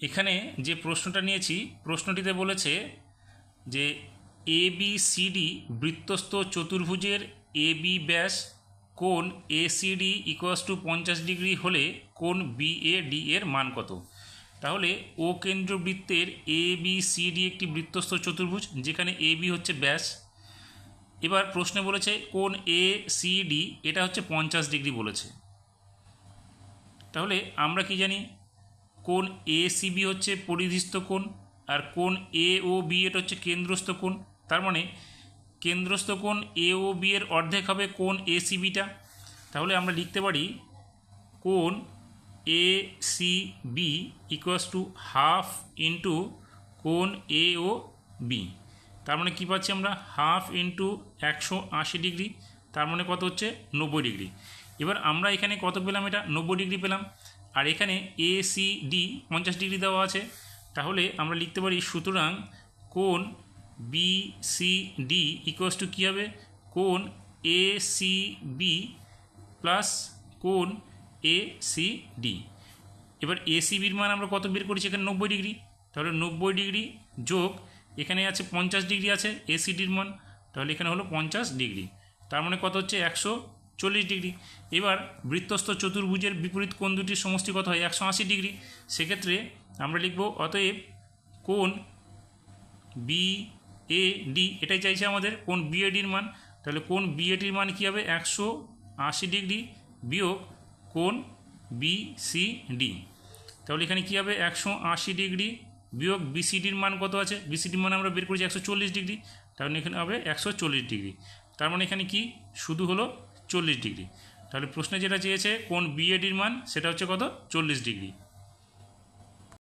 এখানে যে প্রশ্নটা নিয়েছি, প্রশ্নটিতে বলেছে যে এ বি সি ডি বৃত্তস্থ চতুর্ভুজের এ বি ব্যাস কোন A C D equals to পঞ্চাশ ডিগ্রি হলে কোন বি এ ডি এর মান কত? তাহলে ও কেন্দ্র বৃত্তের এ বি সি ডি একটি বৃত্তস্থ চতুর্ভুজ, যেখানে এ বি হচ্ছে ব্যাস। এবার প্রশ্নে বলেছে কোন এ সি ডি এটা হচ্ছে পঞ্চাশ ডিগ্রি বলেছে। তাহলে আমরা কি জানি? কোণ এ সি বি হচ্ছে পরিধিস্থ কোণ, আর কোন এ ও বি এটা হচ্ছে কেন্দ্রস্থ কোণ। তার মানে কেন্দ্রস্থ কোণ এ ও বি এর অর্ধেক হবে কোন এ সি বিটা তাহলে আমরা লিখতে পারি কোন A C B equals to half into কোন এ ও বি তার মানে কী পাচ্ছি আমরা? হাফ ইন্টু একশো আশি ডিগ্রি। তার মানে কত হচ্ছে? নব্বই ডিগ্রি। এবার আমরা এখানে কত পেলাম এটা? নব্বই ডিগ্রি পেলাম। আর এখানে এ সি ডি পঞ্চাশ ডিগ্রি দেওয়া আছে। তাহলে আমরা লিখতে পারি সুতরাং কোন B C D equals to কী হবে? কোন এ সি বি প্লাস কোন এ সি ডি এবার এ সি বির মান আমরা কত বের করেছি? এখানে নব্বই ডিগ্রি তাহলে নব্বই ডিগ্রি যোগ, এখানে আছে পঞ্চাশ ডিগ্রি আছে এসিডির মান। তাহলে এখানে হলো পঞ্চাশ ডিগ্রি তার মানে কত হচ্ছে? একশো চল্লিশ ডিগ্রি। এবার বৃত্তস্থ চতুর্ভুজের বিপরীত কোণ দুটির সমষ্টি কত হয় একশো আশি ডিগ্রি। সেক্ষেত্রে আমরা লিখব অতএব কোণ বি এ ডি, এটাই চাইছে আমাদের কোন বিএডির মান। তাহলে কোন বিএডির মান কী হবে? একশো আশি ডিগ্রি বিয়োগ কোন বি সি ডি। তাহলে এখানে কী হবে? একশো আশি ডিগ্রি বিয়োগ বিসিডির মান কত আছে? বিসিডির মান আমরা বের করেছি একশো চল্লিশ ডিগ্রি। তাহলে এখানে হবে একশো চল্লিশ ডিগ্রি। তার মানে এখানে কি? শুধু হলো চল্লিশ ডিগ্রি। তাহলে প্রশ্নে যেটা চেয়েছে কোন বিএডির মান সেটা হচ্ছে কত? চল্লিশ ডিগ্রি।